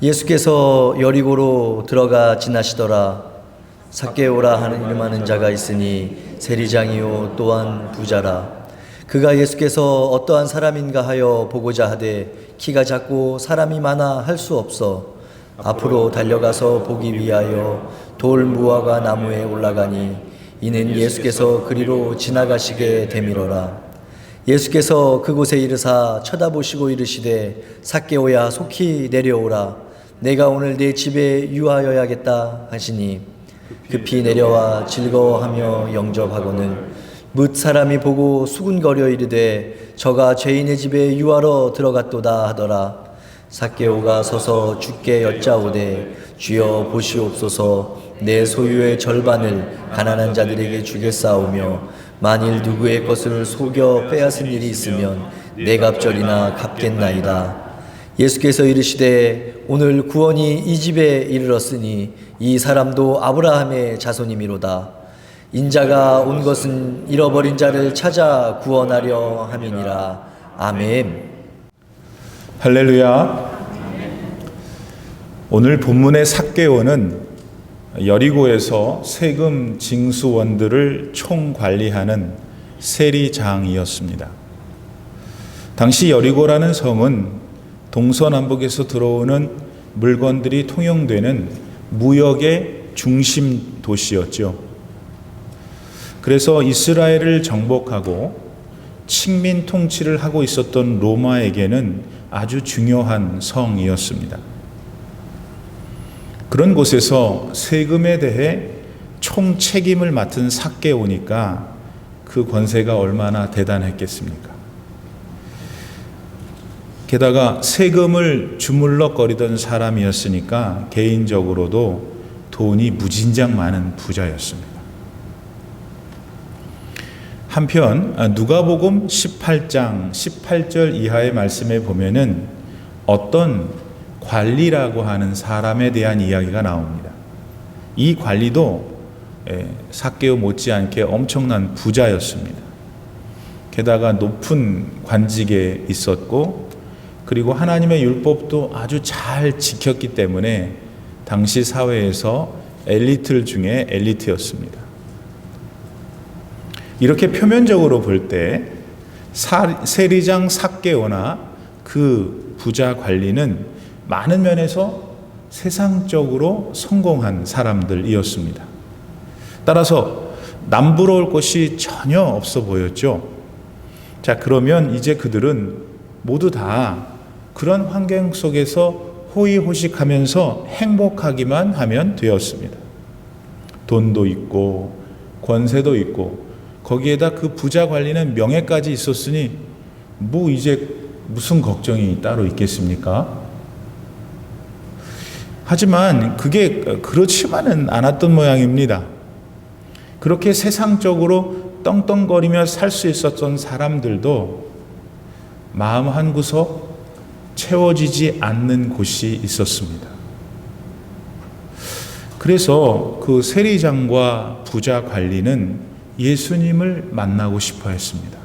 예수께서 여리고로 들어가 지나시더라. 삭개오라 하는 이름하는 자가 있으니 세리장이요 또한 부자라. 그가 예수께서 어떠한 사람인가 하여 보고자 하되 키가 작고 사람이 많아 할 수 없어 앞으로 달려가서 보기 위하여 돌 무화과 나무에 올라가니 이는 예수께서 그리로 지나가시게 되밀어라. 예수께서 그곳에 이르사 쳐다보시고 이르시되 삭개오야 속히 내려오라 내가 오늘 내 집에 유하여야겠다 하시니 급히 내려와 즐거워하며 영접하고는 뭇 사람이 보고 수군거려 이르되 저가 죄인의 집에 유하러 들어갔도다 하더라 삭개오가 서서 주께 여짜오되 주여 보시옵소서 내 소유의 절반을 가난한 자들에게 주겠사오며 만일 누구의 것을 속여 빼앗은 일이 있으면 내 갑절이나 갚겠나이다. 예수께서 이르시되 오늘 구원이 이 집에 이르렀으니 이 사람도 아브라함의 자손이미로다. 인자가 온 것은 잃어버린 자를 찾아 구원하려 함이니라. 아멘. 할렐루야. 오늘 본문의 삭개오는 여리고에서 세금 징수원들을 총관리하는 세리장이었습니다. 당시 여리고라는 성은 동서남북에서 들어오는 물건들이 통용되는 무역의 중심 도시였죠. 그래서 이스라엘을 정복하고 식민 통치를 하고 있었던 로마에게는 아주 중요한 성이었습니다. 그런 곳에서 세금에 대해 총 책임을 맡은 삭개오니까 그 권세가 얼마나 대단했겠습니까? 게다가 세금을 주물럭거리던 사람이었으니까 개인적으로도 돈이 무진장 많은 부자였습니다. 한편 아, 누가복음 18장 18절 이하의 말씀에 보면은 어떤 관리라고 하는 사람에 대한 이야기가 나옵니다. 이 관리도 예, 삭개오 못지않게 엄청난 부자였습니다. 게다가 높은 관직에 있었고 그리고 하나님의 율법도 아주 잘 지켰기 때문에 당시 사회에서 엘리트 중에 엘리트였습니다. 이렇게 표면적으로 볼 때 세리장 삭개오나 그 부자 관리는 많은 면에서 세상적으로 성공한 사람들이었습니다. 따라서 남부러울 것이 전혀 없어 보였죠. 자, 그러면 이제 그들은 모두 다 그런 환경 속에서 호의호식하면서 행복하기만 하면 되었습니다. 돈도 있고 권세도 있고 거기에다 그 부자 관리는 명예까지 있었으니 뭐 이제 무슨 걱정이 따로 있겠습니까? 하지만 그게 그렇지만은 않았던 모양입니다. 그렇게 세상적으로 떵떵거리며 살 수 있었던 사람들도 마음 한 구석 채워지지 않는 곳이 있었습니다. 그래서 그 세리장과 부자 관리는 예수님을 만나고 싶어 했습니다.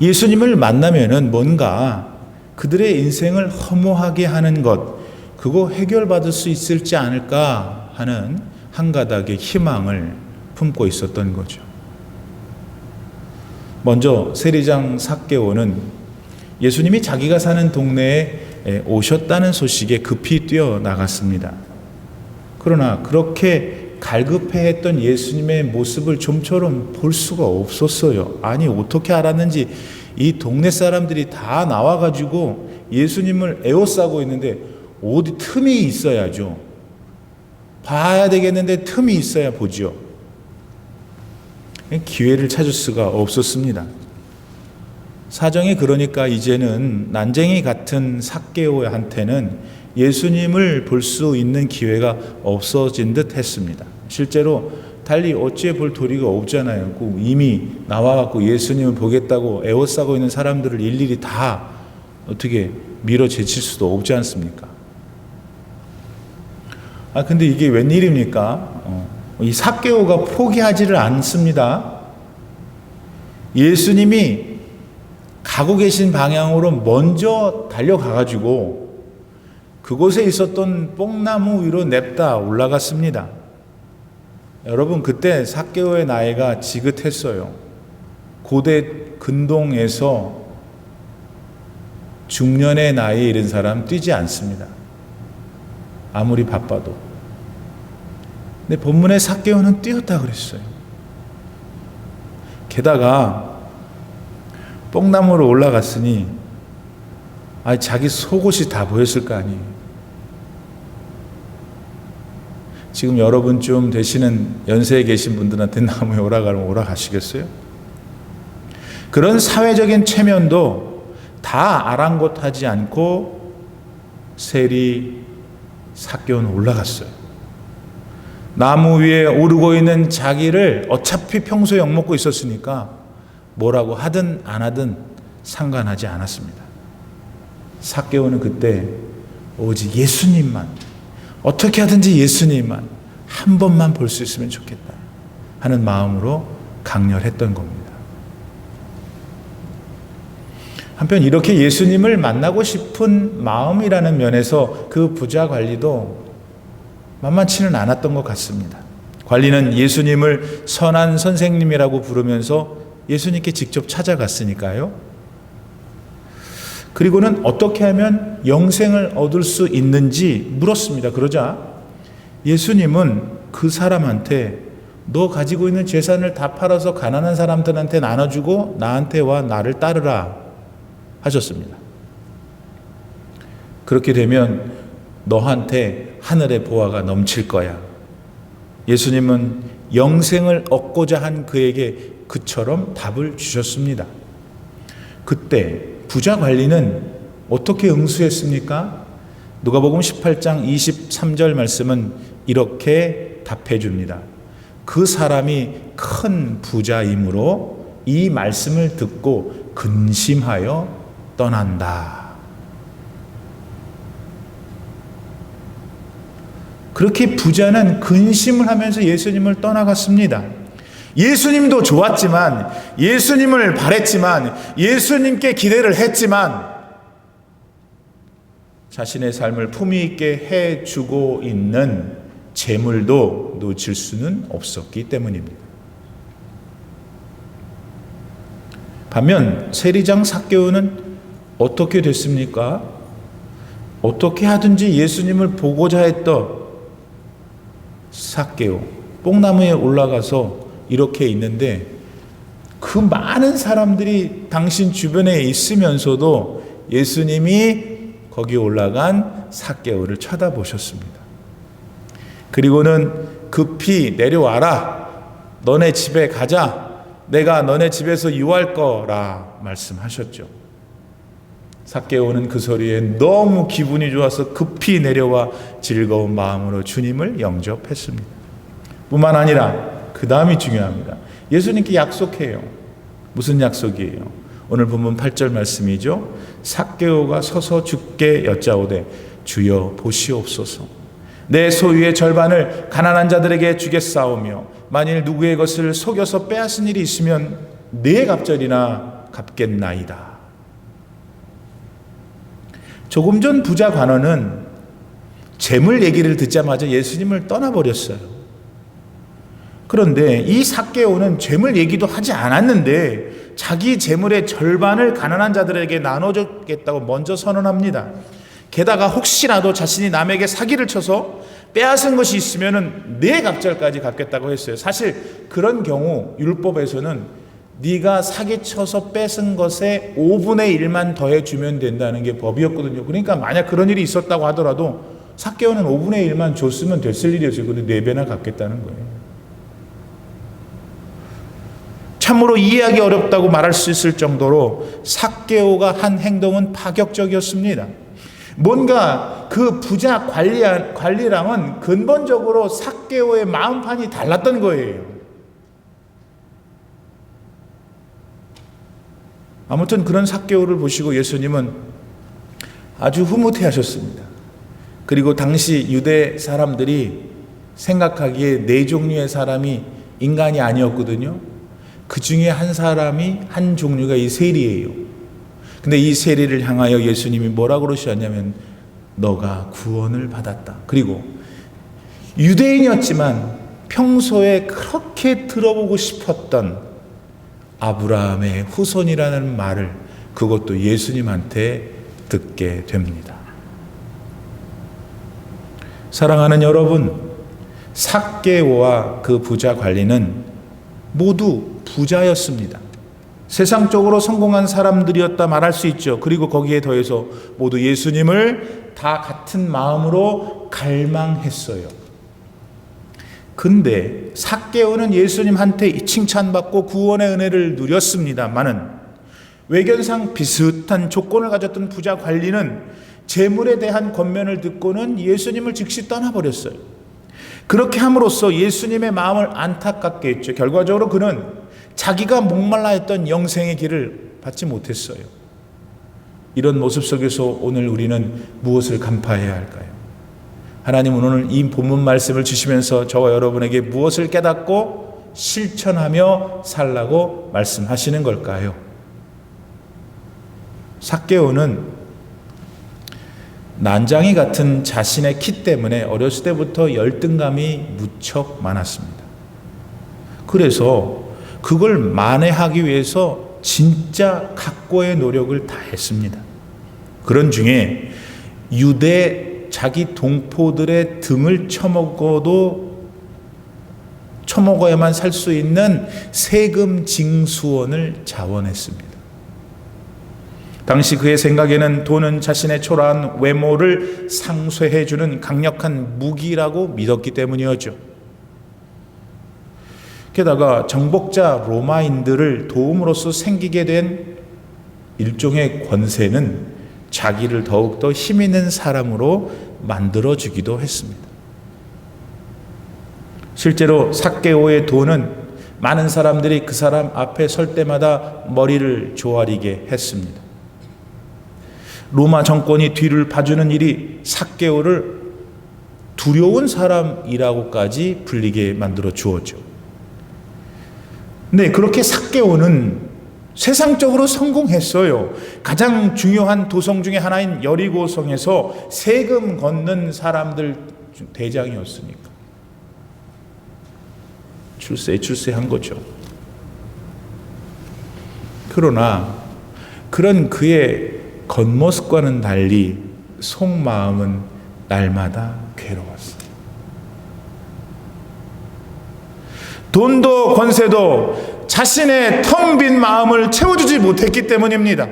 예수님을 만나면은 뭔가 그들의 인생을 허무하게 하는 것, 그거 해결받을 수 있을지 않을까 하는 한 가닥의 희망을 품고 있었던 거죠. 먼저 세리장 삭개오는 예수님이 자기가 사는 동네에 오셨다는 소식에 급히 뛰어 나갔습니다. 그러나 그렇게 갈급해했던 예수님의 모습을 좀처럼 볼 수가 없었어요. 아니 어떻게 알았는지 이 동네 사람들이 다 나와가지고 예수님을 에워싸고 있는데 어디 틈이 있어야죠. 봐야 되겠는데 틈이 있어야 보지요. 기회를 찾을 수가 없었습니다. 사정이 그러니까 이제는 난쟁이 같은 삭개오한테는 예수님을 볼 수 있는 기회가 없어진 듯 했습니다. 실제로 달리 어찌해 볼 도리가 없잖아요. 이미 나와갖고 예수님을 보겠다고 애워싸고 있는 사람들을 일일이 다 어떻게 밀어 제칠 수도 없지 않습니까? 아, 근데 이게 웬일입니까? 어, 이 삭개오가 포기하지를 않습니다. 예수님이 가고 계신 방향으로 먼저 달려가가지고 그곳에 있었던 뽕나무 위로 냅다 올라갔습니다. 여러분 그때 사개오의 나이가 지긋했어요. 고대 근동에서 중년의 나이에 이른 사람 뛰지 않습니다. 아무리 바빠도. 근데 본문에 사개오는 뛰었다 그랬어요. 게다가 뽕나무로 올라갔으니 아 자기 속옷이 다 보였을 거 아니에요. 지금 여러분쯤 되시는 연세에 계신 분들한테 나무에 오라가면 오라가시겠어요? 그런 사회적인 체면도 다 아랑곳하지 않고 세리 사개오는 올라갔어요. 나무 위에 오르고 있는 자기를 어차피 평소에 욕먹고 있었으니까 뭐라고 하든 안 하든 상관하지 않았습니다. 사개오는 그때 오직 예수님만 어떻게 하든지 예수님만 한 번만 볼 수 있으면 좋겠다 하는 마음으로 강렬했던 겁니다. 한편 이렇게 예수님을 만나고 싶은 마음이라는 면에서 그 부자 관리도 만만치는 않았던 것 같습니다. 관리는 예수님을 선한 선생님이라고 부르면서 예수님께 직접 찾아갔으니까요. 그리고는 어떻게 하면 영생을 얻을 수 있는지 물었습니다. 그러자 예수님은 그 사람한테 너 가지고 있는 재산을 다 팔아서 가난한 사람들한테 나눠주고 나한테 와 나를 따르라 하셨습니다. 그렇게 되면 너한테 하늘의 보화가 넘칠 거야. 예수님은 영생을 얻고자 한 그에게 그처럼 답을 주셨습니다. 그때 부자 관리는 어떻게 응수했습니까? 누가복음 18장 23절 말씀은 이렇게 답해 줍니다. 그 사람이 큰 부자이므로 이 말씀을 듣고 근심하여 떠난다. 그렇게 부자는 근심을 하면서 예수님을 떠나갔습니다. 예수님도 좋았지만, 예수님을 바랬지만, 예수님께 기대를 했지만, 자신의 삶을 품위 있게 해주고 있는 재물도 놓칠 수는 없었기 때문입니다. 반면 세리장 사개오는 어떻게 됐습니까? 어떻게 하든지 예수님을 보고자 했던 사개오 뽕나무에 올라가서 이렇게 있는데 그 많은 사람들이 당신 주변에 있으면서도 예수님이 거기 올라간 사개오를 쳐다보셨습니다. 그리고는 급히 내려와라. 너네 집에 가자. 내가 너네 집에서 유할 거라 말씀하셨죠. 사개오는 그 소리에 너무 기분이 좋아서 급히 내려와 즐거운 마음으로 주님을 영접했습니다. 뿐만 아니라 그 다음이 중요합니다. 예수님께 약속해요. 무슨 약속이에요? 오늘 본문 8절 말씀이죠. 사개오가 서서 주께 여짜오되 주여 보시옵소서. 내 소유의 절반을 가난한 자들에게 주겠사오며 만일 누구의 것을 속여서 빼앗은 일이 있으면 네 갑절이나 갚겠나이다. 조금 전 부자 관원은 재물 얘기를 듣자마자 예수님을 떠나버렸어요. 그런데 이 사개오는 재물 얘기도 하지 않았는데 자기 재물의 절반을 가난한 자들에게 나눠주겠다고 먼저 선언합니다. 게다가 혹시라도 자신이 남에게 사기를 쳐서 빼앗은 것이 있으면은 네 갑절까지 갚겠다고 했어요. 사실 그런 경우 율법에서는 네가 사기 쳐서 뺏은 것에 5분의 1만 더해 주면 된다는 게 법이었거든요. 그러니까 만약 그런 일이 있었다고 하더라도 사개오는 5분의 1만 줬으면 됐을 일이었어요. 근데 네 배나 갚겠다는 거예요. 참으로 이해하기 어렵다고 말할 수 있을 정도로 사개오가 한 행동은 파격적이었습니다. 뭔가 그 부자 관리, 관리랑은 근본적으로 사개오의 마음판이 달랐던 거예요. 아무튼 그런 사개오를 보시고 예수님은 아주 흐뭇해 하셨습니다. 그리고 당시 유대 사람들이 생각하기에 네 종류의 사람이 인간이 아니었거든요. 그 중에 한 사람이 한 종류가 이 세리예요. 근데 이 세리를 향하여 예수님이 뭐라 그러셨냐면 너가 구원을 받았다. 그리고 유대인이었지만 평소에 그렇게 들어보고 싶었던 아브라함의 후손이라는 말을 그것도 예수님한테 듣게 됩니다. 사랑하는 여러분, 삭개오와 그 부자 관리는 모두 부자였습니다. 세상적으로 성공한 사람들이었다 말할 수 있죠. 그리고 거기에 더해서 모두 예수님을 다 같은 마음으로 갈망했어요. 근데 삭개오는 예수님한테 칭찬받고 구원의 은혜를 누렸습니다만은 외견상 비슷한 조건을 가졌던 부자 관리는 재물에 대한 권면을 듣고는 예수님을 즉시 떠나버렸어요. 그렇게 함으로써 예수님의 마음을 안타깝게 했죠. 결과적으로 그는 자기가 목말라 했던 영생의 길을 받지 못했어요. 이런 모습 속에서 오늘 우리는 무엇을 간파해야 할까요? 하나님은 오늘 이 본문 말씀을 주시면서 저와 여러분에게 무엇을 깨닫고 실천하며 살라고 말씀하시는 걸까요? 삭개오는 난장이 같은 자신의 키 때문에 어렸을 때부터 열등감이 무척 많았습니다. 그래서 그걸 만회하기 위해서 진짜 각고의 노력을 다했습니다. 그런 중에 유대 자기 동포들의 등을 쳐먹어도 쳐먹어야만 살 수 있는 세금 징수원을 자원했습니다. 당시 그의 생각에는 돈은 자신의 초라한 외모를 상쇄해주는 강력한 무기라고 믿었기 때문이었죠. 게다가 정복자 로마인들을 도움으로써 생기게 된 일종의 권세는 자기를 더욱더 힘 있는 사람으로 만들어주기도 했습니다. 실제로 삭개오의 돈은 많은 사람들이 그 사람 앞에 설 때마다 머리를 조아리게 했습니다. 로마 정권이 뒤를 봐주는 일이 삭개오를 두려운 사람이라고까지 불리게 만들어 주었죠. 네, 그렇게 삭개오는 세상적으로 성공했어요. 가장 중요한 도성 중에 하나인 여리고성에서 세금 걷는 사람들 대장이었으니까. 출세, 출세한 거죠. 그러나 그런 그의 겉모습과는 달리 속마음은 날마다 괴로웠어요. 돈도 권세도 자신의 텅 빈 마음을 채워주지 못했기 때문입니다.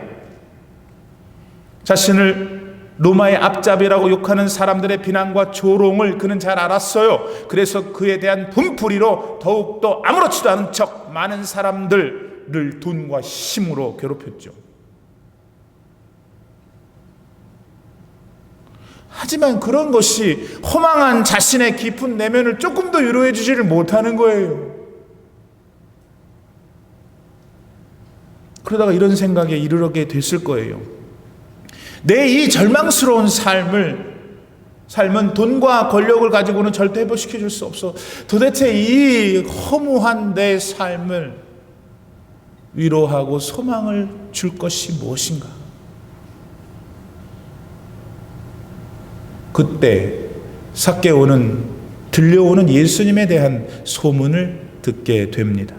자신을 로마의 앞잡이라고 욕하는 사람들의 비난과 조롱을 그는 잘 알았어요. 그래서 그에 대한 분풀이로 더욱더 아무렇지도 않은 척 많은 사람들을 돈과 힘으로 괴롭혔죠. 하지만 그런 것이 허망한 자신의 깊은 내면을 조금 더 위로해 주지를 못하는 거예요. 그러다가 이런 생각에 이르게 됐을 거예요. 내 이 절망스러운 삶을 삶은 돈과 권력을 가지고는 절대 회복시켜 줄 수 없어. 도대체 이 허무한 내 삶을 위로하고 소망을 줄 것이 무엇인가? 그때 삭개오는 들려오는 예수님에 대한 소문을 듣게 됩니다.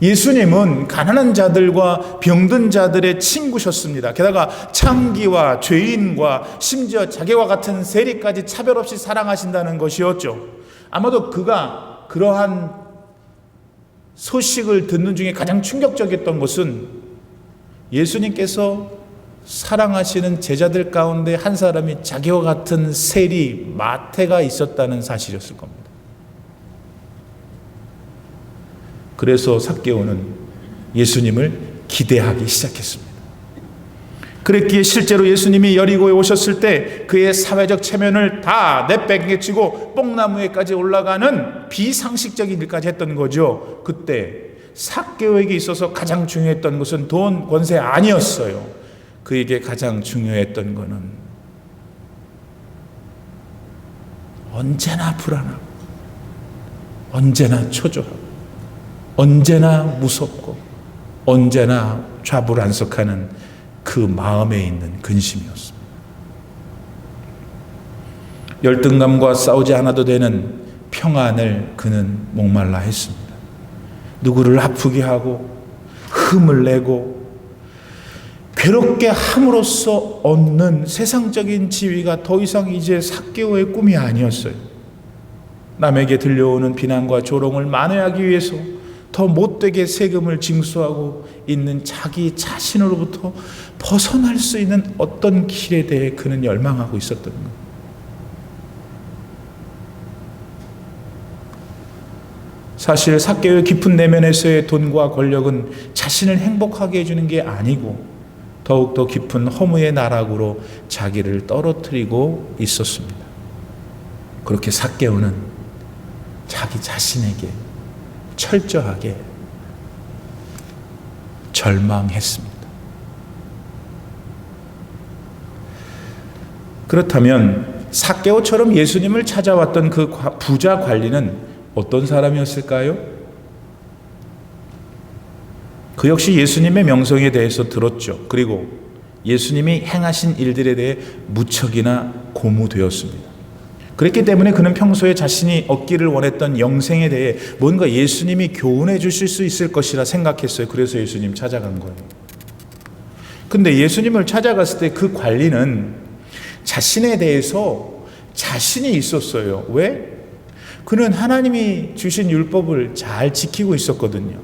예수님은 가난한 자들과 병든 자들의 친구셨습니다. 게다가 창기와 죄인과 심지어 자기와 같은 세리까지 차별 없이 사랑하신다는 것이었죠. 아마도 그가 그러한 소식을 듣는 중에 가장 충격적이었던 것은 예수님께서 사랑하시는 제자들 가운데 한 사람이 자기와 같은 세리 마태가 있었다는 사실이었을 겁니다. 그래서 삭개오는 예수님을 기대하기 시작했습니다. 그랬기에 실제로 예수님이 여리고에 오셨을 때 그의 사회적 체면을 다 내빼개치고 뽕나무에까지 올라가는 비상식적인 일까지 했던 거죠. 그때 삭개오에게 있어서 가장 중요했던 것은 돈, 권세 아니었어요. 그에게 가장 중요했던 것은 언제나 불안하고 언제나 초조하고 언제나 무섭고 언제나 좌불안석하는 그 마음에 있는 근심이었습니다. 열등감과 싸우지 않아도 되는 평안을 그는 목말라 했습니다. 누구를 아프게 하고 흠을 내고 괴롭게 함으로써 얻는 세상적인 지위가 더 이상 이제 사개오의 꿈이 아니었어요. 남에게 들려오는 비난과 조롱을 만회하기 위해서 더 못되게 세금을 징수하고 있는 자기 자신으로부터 벗어날 수 있는 어떤 길에 대해 그는 열망하고 있었던 거예요. 사실 사개의 깊은 내면에서의 돈과 권력은 자신을 행복하게 해주는 게 아니고 더욱더 깊은 허무의 나락으로 자기를 떨어뜨리고 있었습니다. 그렇게 사개오는 자기 자신에게 철저하게 절망했습니다. 그렇다면 사개오처럼 예수님을 찾아왔던 그 과- 부자 관리는 어떤 사람이었을까요? 그 역시 예수님의 명성에 대해서 들었죠. 그리고 예수님이 행하신 일들에 대해 무척이나 고무되었습니다. 그랬기 때문에 그는 평소에 자신이 얻기를 원했던 영생에 대해 뭔가 예수님이 교훈해 주실 수 있을 것이라 생각했어요. 그래서 예수님 찾아간 거예요. 근데 예수님을 찾아갔을 때 그 관리는 자신에 대해서 자신이 있었어요. 왜? 그는 하나님이 주신 율법을 잘 지키고 있었거든요.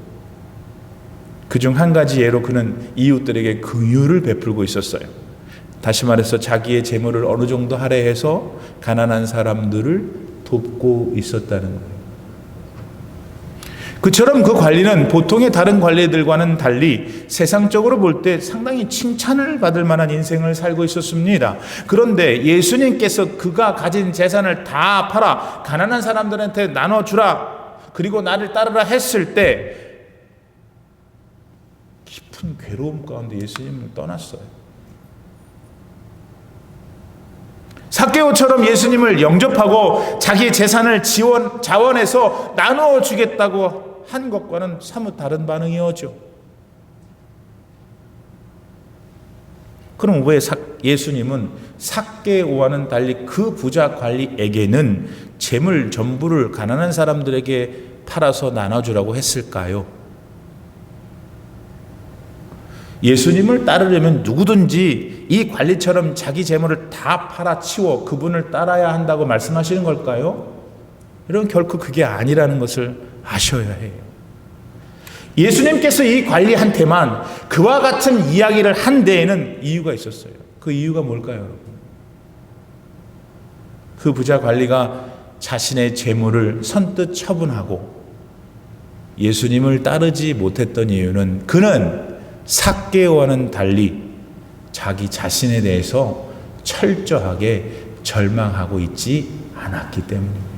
그중 한 가지 예로 그는 이웃들에게 긍휼을 베풀고 있었어요. 다시 말해서 자기의 재물을 어느 정도 할애해서 가난한 사람들을 돕고 있었다는 거예요. 그처럼 그 관리는 보통의 다른 관리들과는 달리 세상적으로 볼 때 상당히 칭찬을 받을 만한 인생을 살고 있었습니다. 그런데 예수님께서 그가 가진 재산을 다 팔아 가난한 사람들한테 나눠주라. 그리고 나를 따르라 했을 때 깊은 괴로움 가운데 예수님을 떠났어요. 사케오처럼 예수님을 영접하고 자기의 재산을 지원 자원해서 나누어 주겠다고 한 것과는 사뭇 다른 반응이었죠. 그럼 왜 사- 예수님은 사케오와는 달리 그 부자 관리에게는 재물 전부를 가난한 사람들에게 팔아서 나눠주라고 했을까요? 예수님을 따르려면 누구든지 이 관리처럼 자기 재물을 다 팔아치워 그분을 따라야 한다고 말씀하시는 걸까요? 여러분 결코 그게 아니라는 것을 아셔야 해요. 예수님께서 이 관리한테만 그와 같은 이야기를 한 데에는 이유가 있었어요. 그 이유가 뭘까요, 여러분? 그 부자 관리가 자신의 재물을 선뜻 처분하고 예수님을 따르지 못했던 이유는 그는 삭개와는 달리 자기 자신에 대해서 철저하게 절망하고 있지 않았기 때문입니다.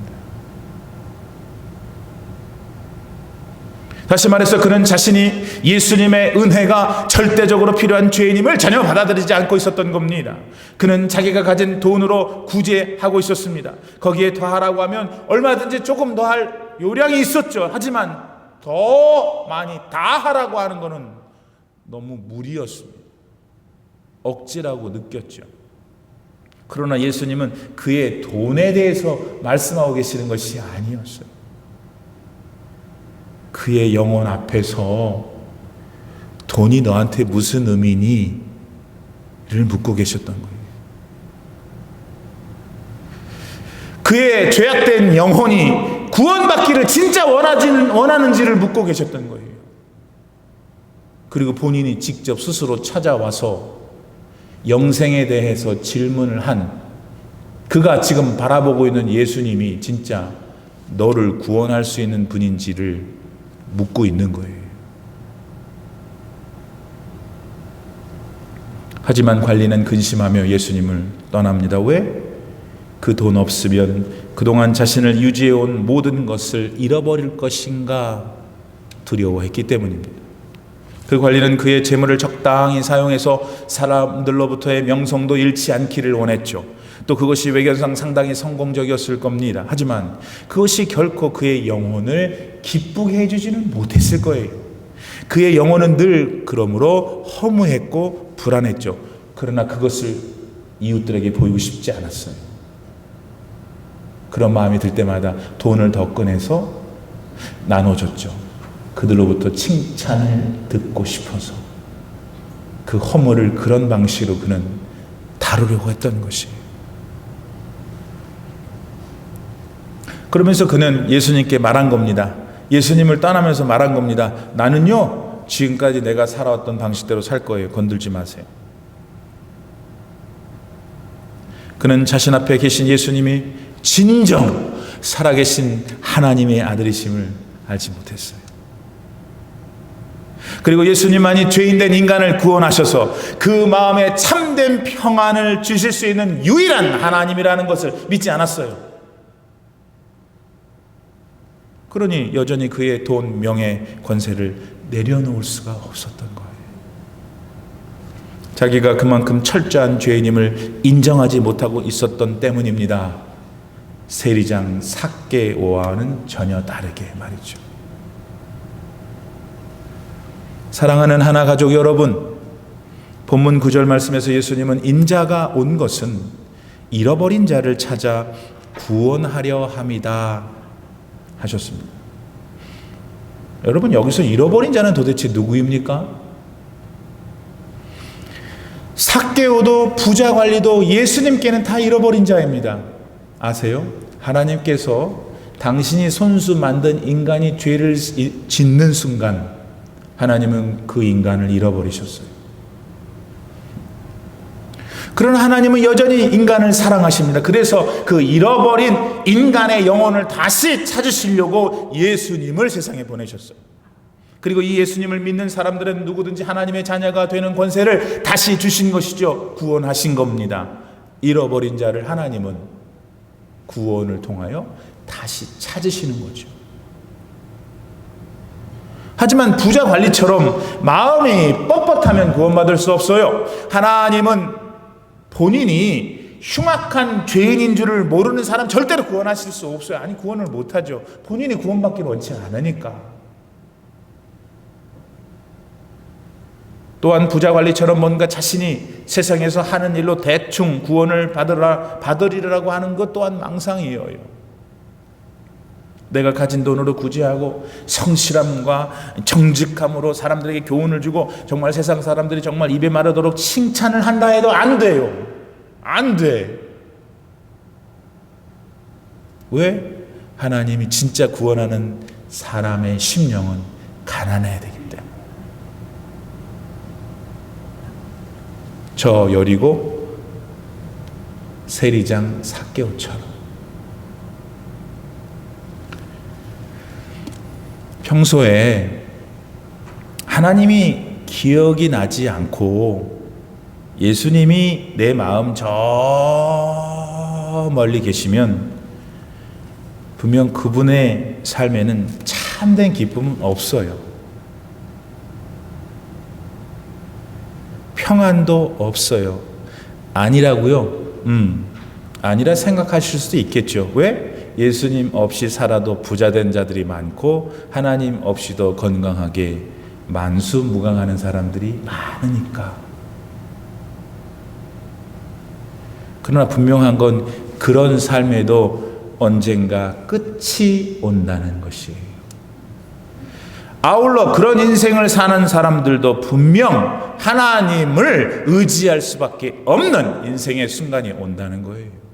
다시 말해서 그는 자신이 예수님의 은혜가 절대적으로 필요한 죄인임을 전혀 받아들이지 않고 있었던 겁니다. 그는 자기가 가진 돈으로 구제하고 있었습니다. 거기에 더하라고 하면 얼마든지 조금 더 할 요량이 있었죠. 하지만 더 많이 다 하라고 하는 것은 너무 무리였습니다. 억지라고 느꼈죠. 그러나 예수님은 그의 돈에 대해서 말씀하고 계시는 것이 아니었어요. 그의 영혼 앞에서 돈이 너한테 무슨 의미니? 를 묻고 계셨던 거예요. 그의 죄악된 영혼이 구원받기를 진짜 원하지는, 원하는지를 묻고 계셨던 거예요. 그리고 본인이 직접 스스로 찾아와서 영생에 대해서 질문을 한 그가 지금 바라보고 있는 예수님이 진짜 너를 구원할 수 있는 분인지를 묻고 있는 거예요. 하지만 관리는 근심하며 예수님을 떠납니다. 왜? 그 돈 없으면 그동안 자신을 유지해온 모든 것을 잃어버릴 것인가 두려워했기 때문입니다. 그 관리는 그의 재물을 적당히 사용해서 사람들로부터의 명성도 잃지 않기를 원했죠. 또 그것이 외견상 상당히 성공적이었을 겁니다. 하지만 그것이 결코 그의 영혼을 기쁘게 해주지는 못했을 거예요. 그의 영혼은 늘 그러므로 허무했고 불안했죠. 그러나 그것을 이웃들에게 보이고 싶지 않았어요. 그런 마음이 들 때마다 돈을 더 꺼내서 나눠줬죠. 그들로부터 칭찬을 듣고 싶어서 그 허물을 그런 방식으로 그는 다루려고 했던 것이에요. 그러면서 그는 예수님께 말한 겁니다. 예수님을 떠나면서 말한 겁니다. 나는요, 지금까지 내가 살아왔던 방식대로 살 거예요. 건들지 마세요. 그는 자신 앞에 계신 예수님이 진정 살아계신 하나님의 아들이심을 알지 못했어요. 그리고 예수님만이 죄인된 인간을 구원하셔서 그 마음에 참된 평안을 주실 수 있는 유일한 하나님이라는 것을 믿지 않았어요. 그러니 여전히 그의 돈, 명예, 권세를 내려놓을 수가 없었던 거예요. 자기가 그만큼 철저한 죄인임을 인정하지 못하고 있었던 때문입니다. 세리장 삭개오와는 전혀 다르게 말이죠. 사랑하는 하나 가족 여러분, 본문 9절 말씀에서 예수님은 인자가 온 것은 잃어버린 자를 찾아 구원하려 함이다 하셨습니다. 여러분 여기서 잃어버린 자는 도대체 누구입니까? 삭개오도 부자 관리도 예수님께는 다 잃어버린 자입니다. 아세요? 하나님께서 당신이 손수 만든 인간이 죄를 짓는 순간 하나님은 그 인간을 잃어버리셨어요. 그러나 하나님은 여전히 인간을 사랑하십니다. 그래서 그 잃어버린 인간의 영혼을 다시 찾으시려고 예수님을 세상에 보내셨어요. 그리고 이 예수님을 믿는 사람들은 누구든지 하나님의 자녀가 되는 권세를 다시 주신 것이죠. 구원하신 겁니다. 잃어버린 자를 하나님은 구원을 통하여 다시 찾으시는 거죠. 하지만 부자 관리처럼 마음이 뻣뻣하면 구원받을 수 없어요. 하나님은 본인이 흉악한 죄인인 줄을 모르는 사람 절대로 구원하실 수 없어요. 아니 구원을 못하죠. 본인이 구원받기를 원치 않으니까. 또한 부자 관리처럼 뭔가 자신이 세상에서 하는 일로 대충 구원을 받으라 받으리라고 하는 것 또한 망상이에요. 내가 가진 돈으로 구제하고 성실함과 정직함으로 사람들에게 교훈을 주고 정말 세상 사람들이 정말 입에 마르도록 칭찬을 한다 해도 안 돼요. 안 돼. 왜? 하나님이 진짜 구원하는 사람의 심령은 가난해야 되기 때문에. 저 여리고 세리장 사개오처럼 평소에 하나님이 기억이 나지 않고 예수님이 내 마음 저 멀리 계시면 분명 그분의 삶에는 참된 기쁨은 없어요. 평안도 없어요. 아니라고요? 음, 아니라 생각하실 수도 있겠죠. 왜? 예수님 없이 살아도 부자된 자들이 많고 하나님 없이도 건강하게 만수무강하는 사람들이 많으니까. 그러나 분명한 건 그런 삶에도 언젠가 끝이 온다는 것이에요. 아울러 그런 인생을 사는 사람들도 분명 하나님을 의지할 수밖에 없는 인생의 순간이 온다는 거예요.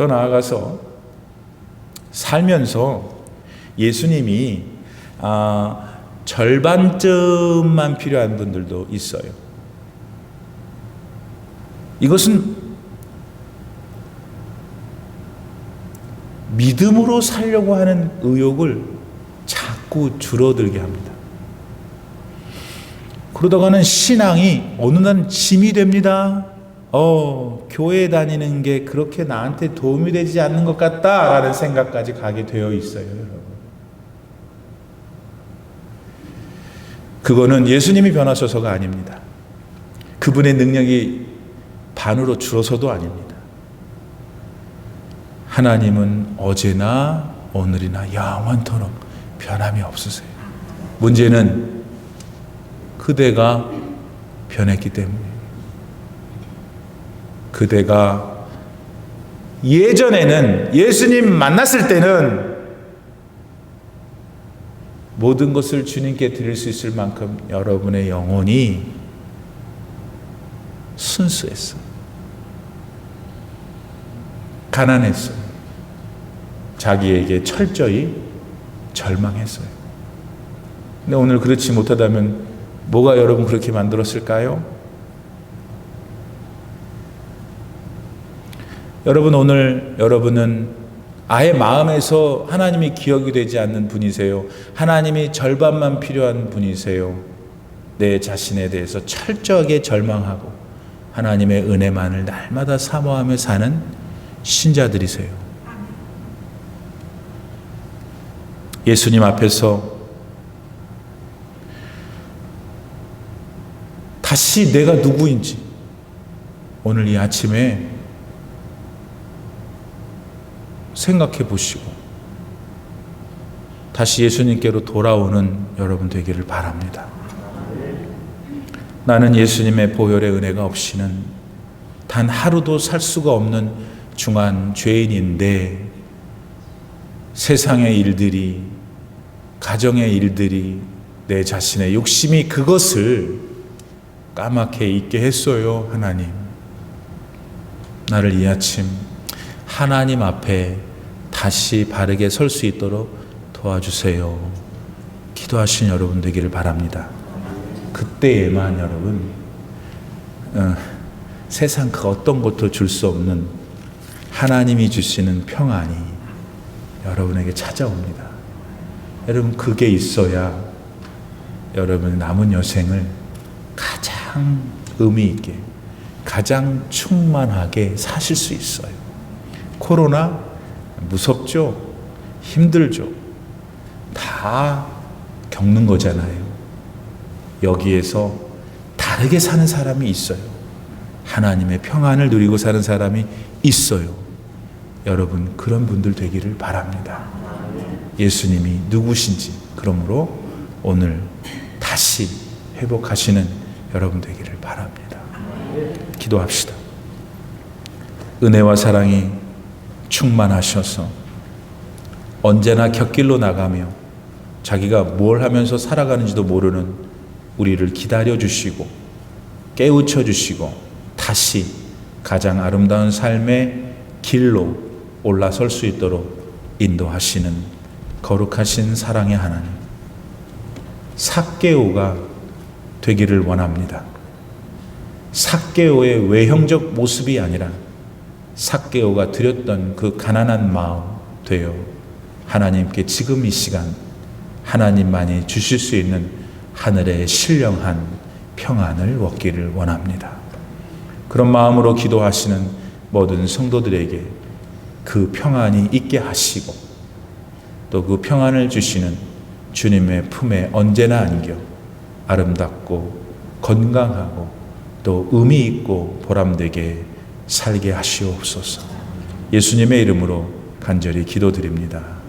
더 나아가서 살면서 예수님이 아, 절반쯤만 필요한 분들도 있어요. 이것은 믿음으로 살려고 하는 의욕을 자꾸 줄어들게 합니다. 그러다가는 신앙이 어느 날 짐이 됩니다. 어, 교회 다니는 게 그렇게 나한테 도움이 되지 않는 것 같다라는 생각까지 가게 되어 있어요. 그거는 예수님이 변하셔서가 아닙니다. 그분의 능력이 반으로 줄어서도 아닙니다. 하나님은 어제나 오늘이나 영원토록 변함이 없으세요. 문제는 그대가 변했기 때문에 그대가 예전에는 예수님 만났을 때는 모든 것을 주님께 드릴 수 있을 만큼 여러분의 영혼이 순수했어. 가난했어요. 자기에게 철저히 절망했어요. 근데 오늘 그렇지 못하다면 뭐가 여러분 그렇게 만들었을까요? 여러분 오늘 여러분은 아예 마음에서 하나님이 기억이 되지 않는 분이세요. 하나님이 절반만 필요한 분이세요. 내 자신에 대해서 철저하게 절망하고 하나님의 은혜만을 날마다 사모하며 사는 신자들이세요. 예수님 앞에서 다시 내가 누구인지 오늘 이 아침에 생각해 보시고 다시 예수님께로 돌아오는 여러분 되기를 바랍니다. 나는 예수님의 보혈의 은혜가 없이는 단 하루도 살 수가 없는 중한 죄인인데 세상의 일들이 가정의 일들이 내 자신의 욕심이 그것을 까맣게 잊게 했어요, 하나님. 나를 이 아침 하나님 앞에 다시 바르게 설 수 있도록 도와주세요. 기도하신 여러분 되기를 바랍니다. 그때에만 여러분 어, 세상 그 어떤 것도 줄 수 없는 하나님이 주시는 평안이 여러분에게 찾아옵니다. 여러분 그게 있어야 여러분 남은 여생을 가장 의미 있게 가장 충만하게 사실 수 있어요. 코로나 무섭죠? 힘들죠? 다 겪는 거잖아요. 여기에서 다르게 사는 사람이 있어요. 하나님의 평안을 누리고 사는 사람이 있어요. 여러분, 그런 분들 되기를 바랍니다. 예수님이 누구신지, 그러므로 오늘 다시 회복하시는 여러분 되기를 바랍니다. 기도합시다. 은혜와 사랑이 충만하셔서 언제나 곁길로 나가며 자기가 뭘 하면서 살아가는지도 모르는 우리를 기다려 주시고 깨우쳐 주시고 다시 가장 아름다운 삶의 길로 올라설 수 있도록 인도하시는 거룩하신 사랑의 하나님 삭개오가 되기를 원합니다. 삭개오의 외형적 모습이 아니라 삭개오가 드렸던 그 가난한 마음 되어 하나님께 지금 이 시간 하나님만이 주실 수 있는 하늘의 신령한 평안을 얻기를 원합니다. 그런 마음으로 기도하시는 모든 성도들에게 그 평안이 있게 하시고 또 그 평안을 주시는 주님의 품에 언제나 안겨 아름답고 건강하고 또 의미 있고 보람되게 살게 하시옵소서. 예수님의 이름으로 간절히 기도드립니다.